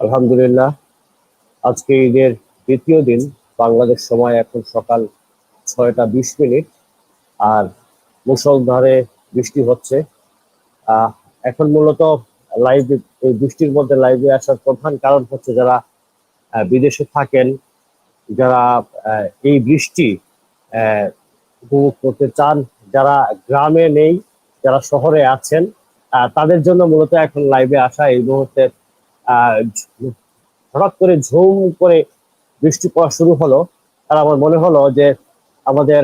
আলহামদুলিল্লাহ, আজকে ঈদের তৃতীয় দিন, বাংলাদেশ সময় এখন সকাল ছয়টা বিশ মিনিট, আর মুসলধারে বৃষ্টি হচ্ছে। এখন মূলত লাইভ, এই বৃষ্টির মধ্যে লাইভে আসার প্রধান কারণ হচ্ছে যারা বিদেশে থাকেন, যারা এই বৃষ্টি উপভোগ করতে চান, যারা গ্রামে নেই, যারা শহরে আছেন তাদের জন্য মূলত এখন লাইভে আসা এই মুহূর্তে হঠাৎ করে ঝুম করে বৃষ্টি পড়া শুরু হলো, আর আমার মনে হলো যে আমাদের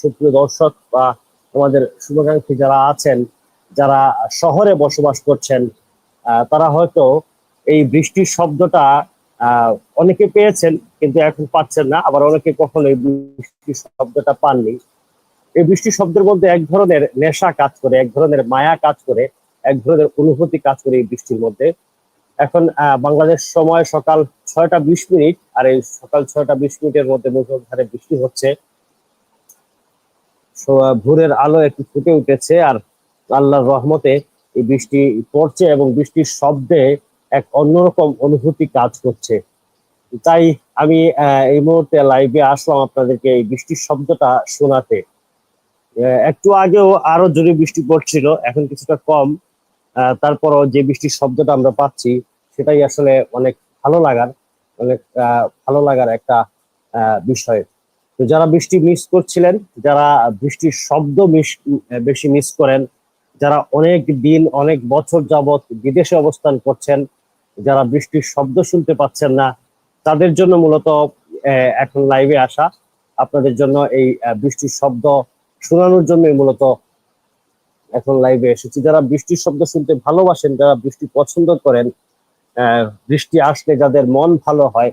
সুপ্রিয় দর্শক বা আমাদের শুভাকাঙ্ক্ষী যারা আছেন, যারা শহরে বসবাস করছেন তারা হয়তো এই বৃষ্টির শব্দটা অনেকে পেয়েছেন কিন্তু এখন পাচ্ছেন না। আবার অনেকে কখনো এই বৃষ্টির শব্দটা পাননি। এই বৃষ্টির শব্দের মধ্যে এক ধরনের নেশা কাজ করে, এক ধরনের মায়া কাজ করে, এক ধরনের অনুভূতি কাজ করে এই বৃষ্টির মধ্যে। এখন বাংলাদেশ সময় সকাল ছয়টা বিশ মিনিট, আর এই সকাল ছয়টা বিশ মিনিটের মধ্যে মুসলধারে বৃষ্টি হচ্ছে। ভোরের আলো একটু ফুটে উঠেছে, আর আল্লাহর রহমতে এই বৃষ্টি পড়ছে এবং বৃষ্টির শব্দে এক অন্যরকম অনুভূতি কাজ করছে। তাই আমি এই মুহূর্তে লাইভে আসলাম আপনাদেরকে এই বৃষ্টির শব্দটা শোনাতে। একটু আগেও আরও জোরে বৃষ্টি পড়ছিল, এখন কিছুটা কম। তারপরও যে বৃষ্টির শব্দটা আমরা পাচ্ছি, সেটাই আসলে অনেক ভালো লাগার, অনেক ভালো লাগার একটা বিষয়। তো যারা বৃষ্টি মিস করছিলেন, যারা বৃষ্টির শব্দ মিস বেশি মিস করেন, যারা অনেক দিন, অনেক বছর যাবত বিদেশে অবস্থান করছেন, যারা বৃষ্টির শব্দ শুনতে পাচ্ছেন না, তাদের জন্য মূলত এখন লাইভে আসা। আপনাদের জন্য এই বৃষ্টির শব্দ শোনানোর জন্যই মূলত এখন লাইভে এসেছি। যারা বৃষ্টির শব্দ শুনতে ভালোবাসেন, যারা বৃষ্টি পছন্দ করেন বৃষ্টি আসলে যাদের মন ভালো হয়,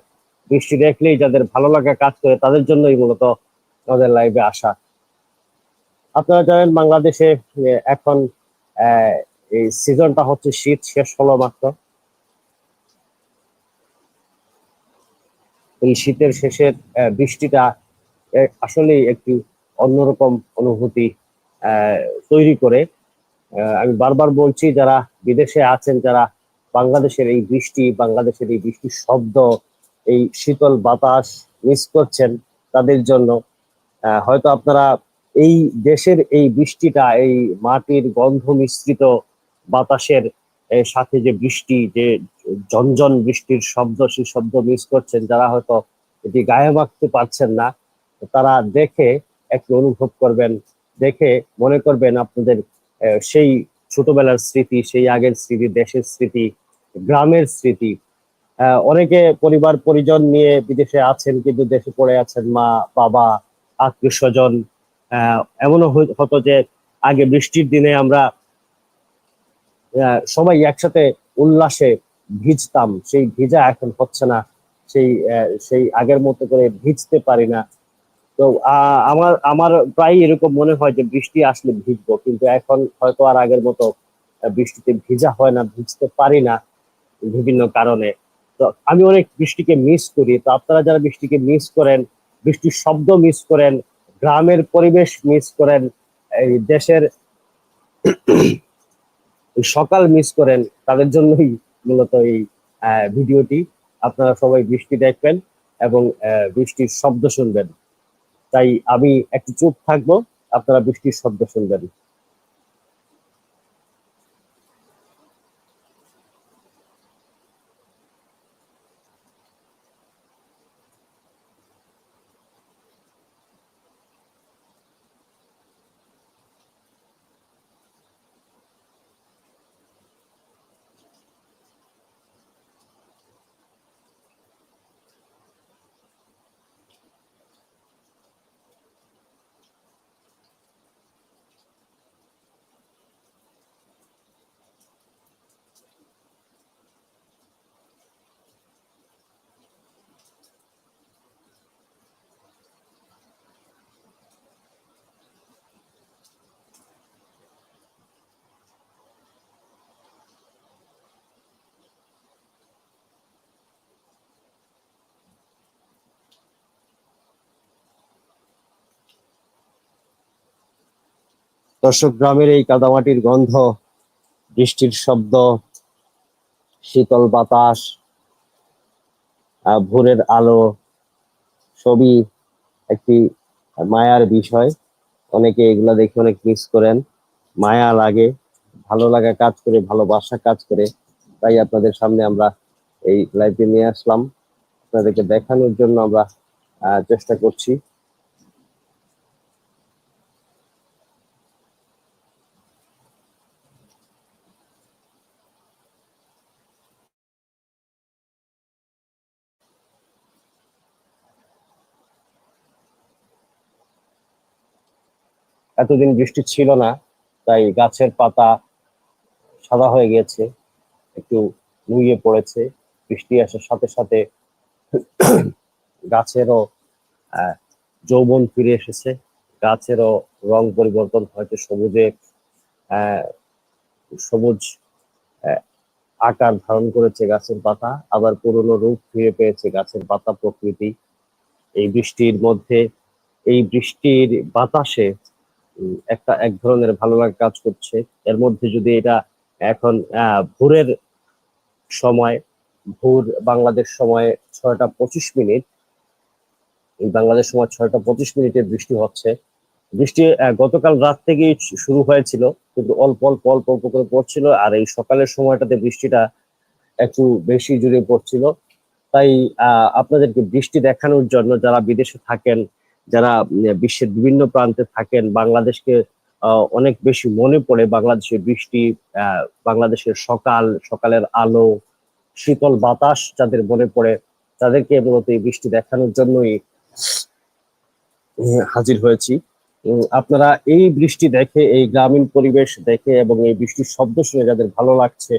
বৃষ্টি দেখলেই যাদের ভালো লাগা কাজ করে, তাদের জন্যই মূলত আমাদের লাইভে আসা। আপনারা জানেন বাংলাদেশে এখন এই সিজনটা হচ্ছে শীত, শেষ হলো মাত্র। এই শীতের শেষের বৃষ্টিটা আসলেই একটি অন্যরকম অনুভূতি তৈরি করে আমি বারবার বলছি, যারা বিদেশে আছেন, যারা বাংলাদেশের এই বৃষ্টি, বাংলাদেশের এই বৃষ্টির শব্দ, এই শীতল বাতাস মিস করছেন তাদের জন্য হয়তো আপনারা এই দেশের এই বৃষ্টিটা, এই মাটির গন্ধ মিশ্রিত বাতাসের সাথে যে বৃষ্টি, যে ঝনঝন বৃষ্টির শব্দ সেই শব্দ মিস করছেন, যারা হয়তো এটি গায়ে মাখতে পারছেন না, তারা দেখে একটু অনুভব করবেন দেখে মনে করবেন আপনাদের সেই ছোটবেলার স্মৃতি, সেই আগের স্মৃতি, দেশের স্মৃতি, গ্রামের স্মৃতি। অনেকে পরিবার, পরিজন নিয়ে বিদেশে আছেন কিন্তু দেশে পড়ে আছেন মা, বাবা, আত্মীয় স্বজন। এমনও হতো যে আগে বৃষ্টির দিনে আমরা সবাই একসাথে উল্লাসে ভিজতাম। সেই ভিজা এখন হচ্ছে না। সেই সেই আগের মতো করে ভিজতে পারি না। তো আমার আমার প্রায় এরকম মনে হয় যে বৃষ্টি আসলে ভিজবো, কিন্তু এখন হয়তো আর আগের মতো বৃষ্টিতে ভিজা হয় না, ভিজতে পারি না বিভিন্ন কারণে। তো আমি অনেক বৃষ্টিকে মিস করি। তো আপনারা যারা বৃষ্টিকে মিস করেন, বৃষ্টির শব্দ মিস করেন, গ্রামের পরিবেশ মিস করেন, এই দেশের সকাল মিস করেন, তাদের জন্যই মূলত এই ভিডিওটি। আপনারা সবাই বৃষ্টি দেখবেন এবং বৃষ্টির শব্দ শুনবেন। তাই আমি একটু চুপ থাকব আপনারা বৃষ্টির শব্দ শুনবেন। দর্শক, গ্রামের এই কাদামাটির গন্ধ, বৃষ্টির শব্দ, শীতল বাতাস ভোরের আলো, সবই একটি মায়ার বিষয়। অনেকে এগুলা দেখে অনেক মিস করেন। মায়া লাগে, ভালো লাগা কাজ করে, ভালোবাসা কাজ করে। তাই আপনাদের সামনে আমরা এই লাইভে নিয়ে আসলাম। আপনাদেরকে দেখানোর জন্য আমরা চেষ্টা করছি। এতদিন বৃষ্টি ছিল না, তাই গাছের পাতা সাদা হয়ে গিয়েছে, একটু নুয়ে পড়েছে। বৃষ্টি আসার সাথে সাথে গাছেরও যৌবন ফিরে এসেছে। গাছেরও রং পরিবর্তন হয়তো সবুজে সবুজ আকার ধারণ করেছে গাছের পাতা, আবার পুরনো রূপ ফিরে পেয়েছে গাছের পাতা প্রকৃতি। এই বৃষ্টির মধ্যে, এই বৃষ্টির বাতাসে একটা এক ধরনের ভালো লাগা কাজ করছে। এর মধ্যে যদি এটা এখন ভোরের সময়, ভোর বাংলাদেশ সময় ছয়টা পঁচিশ মিনিট বাংলাদেশ সময় ছয়টা পঁচিশ মিনিটে বৃষ্টি হচ্ছে। বৃষ্টি গতকাল রাত থেকেই শুরু হয়েছিল, কিন্তু অল্প অল্প অল্প অল্প করে পড়ছিল, আর এই সকালের সময়টাতে বৃষ্টিটা একটু বেশি জুড়ে পড়ছিল। তাই আপনাদেরকে বৃষ্টি দেখানোর জন্য যারা বিদেশে থাকেন যারা বিশ্বের বিভিন্ন প্রান্তে থাকেন, বাংলাদেশকে অনেক বেশি মনে পড়ে বাংলাদেশের বৃষ্টি বাংলাদেশের সকাল, সকালের আলো, শীতল বাতাস যাদের মনে পড়ে, তাদেরকে মূলত এই বৃষ্টি দেখানোর জন্যই হাজির হয়েছি। আপনারা এই বৃষ্টি দেখে, এই গ্রামীণ পরিবেশ দেখে এবং এই বৃষ্টির শব্দ শুনে যাদের ভালো লাগছে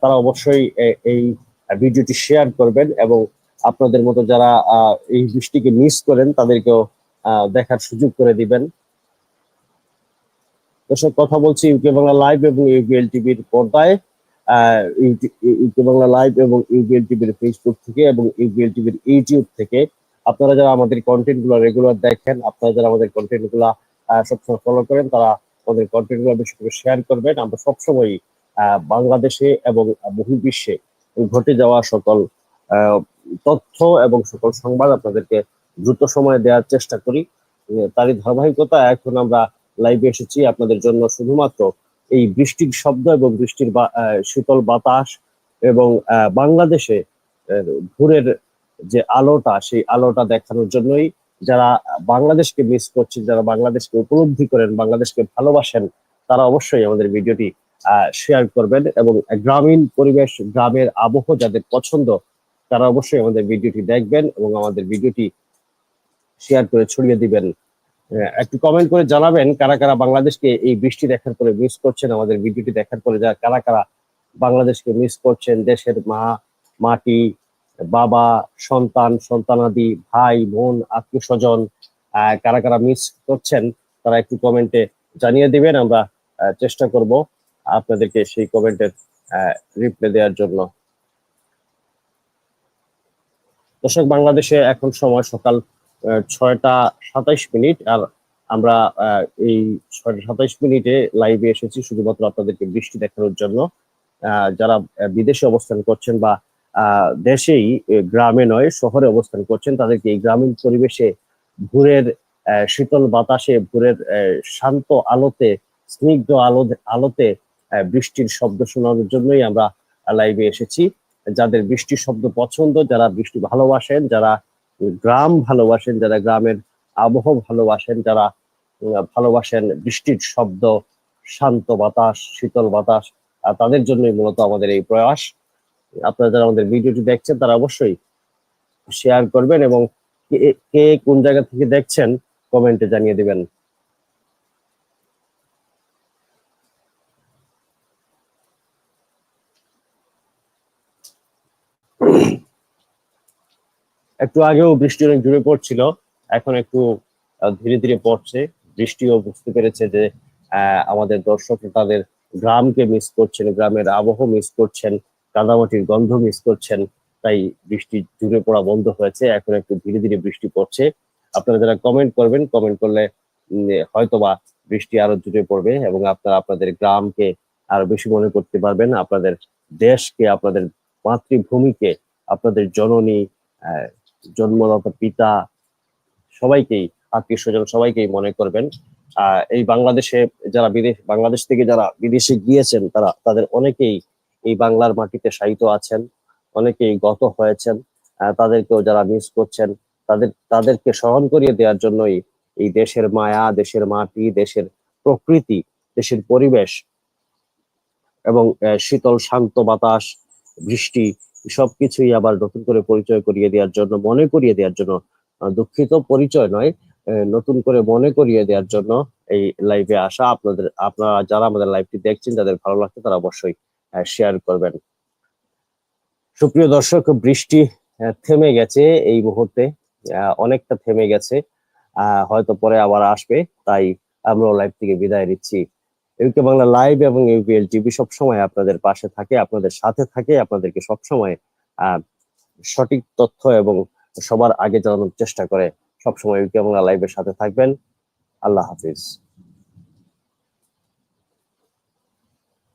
তারা অবশ্যই এই ভিডিওটি শেয়ার করবেন এবং আপনাদের মতো যারা এই বৃষ্টিকে মিস করেন তাদেরকেও দেখার সুযোগ করে দিবেন। দর্শক কথা বলছি ইউকে বাংলা লাইভ এবং ইউবিএল টিভির পর্দায়। ইউকে বাংলা লাইভ এবং ইউবিএল টিভির ফেসবুক থেকে এবং ইউবিএল টিভির ইউটিউব থেকে। আপনারা যারা আমাদের কন্টেন্টগুলো রেগুলার দেখেন আপনারা যারা আমাদের কন্টেন্টগুলা সবসময় ফলো করেন তারা আমাদের কন্টেন্টগুলো বেশি করে শেয়ার করবেন। আমরা সবসময় বাংলাদেশে এবং বহির্বিশ্বে ঘটে যাওয়া সকল আহ, তথ্য এবং সকল সংবাদ আপনাদেরকে দ্রুত সময়ে দেওয়ার চেষ্টা করি। তারই ধারাবাহিকতা, এখন আমরা লাইভে এসেছি। আপনাদের জন্য শুধুমাত্র এই বৃষ্টির শব্দ এবং বৃষ্টির শীতল বাতাস এবং বাংলাদেশে ভোরের যে আলোটা, সেই আলোটা দেখানোর জন্যই যারা বাংলাদেশকে মিস করছেন, যারা বাংলাদেশকে উপলব্ধি করেন, বাংলাদেশকে ভালোবাসেন, তারা অবশ্যই আমাদের ভিডিওটি শেয়ার করবেন এবং গ্রামীণ পরিবেশ, গ্রামের আবহ যাদের পছন্দ তারা অবশ্যই আমাদের ভিডিওটি দেখবেন এবং আমাদের ভিডিওটি শেয়ার করে ছড়িয়ে দিবেন। একটু কমেন্ট করে জানাবেন কারা কারা বাংলাদেশকে এই বৃষ্টি দেখার পরে মিস করছেন, আমাদের ভিডিওটি দেখার পরে যারা কারা কারা বাংলাদেশকে মিস করছেন, দেশের মা, মাটি, বাবা, সন্তান, সন্তানাদি, ভাই, বোন, আত্মীয় স্বজন কারা কারা মিস করছেন, তারা একটু কমেন্টে জানিয়ে দিবেন, আমরা চেষ্টা করব আপনাদেরকে সেই কমেন্টের রিপ্লাই দেওয়ার জন্য। দর্শক, বাংলাদেশে এখন সময় সকাল ছয়টা সাতাইশ মিনিট আর আমরা এই ছয়টা সাতাইশ মিনিটে লাইভে এসেছি শুধুমাত্র আপনাদেরকে বৃষ্টি দেখানোর জন্য। যারা বিদেশে অবস্থান করছেন বা দেশেই গ্রামে নয়, শহরে অবস্থান করছেন, তাদেরকে এই গ্রামীণ পরিবেশে ভোরের শীতল বাতাসে, ভোরের শান্ত আলোতে, স্নিগ্ধ আলো আলোতে বৃষ্টির শব্দ শোনানোর জন্যই আমরা লাইভে এসেছি। যাদের বৃষ্টির শব্দ পছন্দ, যারা বৃষ্টি ভালোবাসেন, যারা গ্রাম ভালোবাসেন, যারা গ্রামের আবহ ভালোবাসেন, যারা ভালোবাসেন বৃষ্টির শব্দ, শান্ত বাতাস, শীতল বাতাস তাদের জন্যই মূলত আমাদের এই প্রয়াস। আপনারা যারা আমাদের ভিডিওটি দেখছেন, তারা অবশ্যই শেয়ার করবেন এবং কে কোন জায়গা থেকে দেখছেন কমেন্টে জানিয়ে দিবেন। একটু আগেও বৃষ্টি অনেক জুড়ে পড়ছিল, এখন একটু ধীরে ধীরে পড়ছে। বৃষ্টিও বুঝতে পেরেছে যে আমাদের দর্শক তাদের গ্রামকে মিস করছেন, গ্রামের আবহ মিস করছেন, কাদামাটির গন্ধ মিস করছেন, তাই বৃষ্টি জুড়ে পড়া বন্ধ হয়েছে, এখন একটু ধীরে ধীরে বৃষ্টি পড়ছে। আপনারা যারা কমেন্ট করবেন কমেন্ট করলে হয়তোবা বৃষ্টি আরও জুড়ে পড়বে এবং আপনারা আপনাদের গ্রামকে আরও বেশি মনে করতে পারবেন, আপনাদের দেশকে, আপনাদের মাতৃভূমিকে আপনাদের জননী জন্মদাতা পিতা সবাইকেই, আত্মীয় স্বজন সবাইকেই মনে করবেন। এই বাংলাদেশে যারা বিদেশ বাংলাদেশ থেকে যারা বিদেশে গিয়েছেন, তারা, তাদের অনেকেই এই বাংলার মাটিতে শায়িত আছেন, অনেকেই গত হয়েছেন। তাদেরকেও যারা মিস করছেন, তাদের, তাদেরকে স্মরণ করিয়ে দেওয়ার জন্যই এই দেশের মায়া, দেশের মাটি, দেশের প্রকৃতি, দেশের পরিবেশ এবং শীতল শান্ত বাতাস বৃষ্টি সবকিছুই আবার নতুন করে পরিচয় করিয়ে দেওয়ার জন্য, মনে করিয়ে দেওয়ার জন্য দুঃখিত পরিচয় নয় নতুন করে মনে করিয়ে দেওয়ার জন্য এই লাইভে আসা আপনাদের, আপনারা যারা আমাদের লাইভটি দেখছেন, যাদের ভালো লাগছে তারা অবশ্যই শেয়ার করবেন। সুপ্রিয় দর্শক, বৃষ্টি থেমে গেছে এই মুহূর্তে অনেকটা থেমে গেছে হয়তো পরে আবার আসবে, তাই আমরা লাইভ থেকে বিদায় নিচ্ছি। ইউকে বাংলা লাইভ এবং ইউপিএল টিভি সবসময় আপনাদের পাশে থাকে, আপনাদের সাথে থাকে, আপনাদেরকে সবসময় সঠিক তথ্য এবং সবার আগে জানানোর চেষ্টা করে। সবসময় ইউকে বাংলা লাইভের সাথে থাকবেন। আল্লাহ হাফিজ।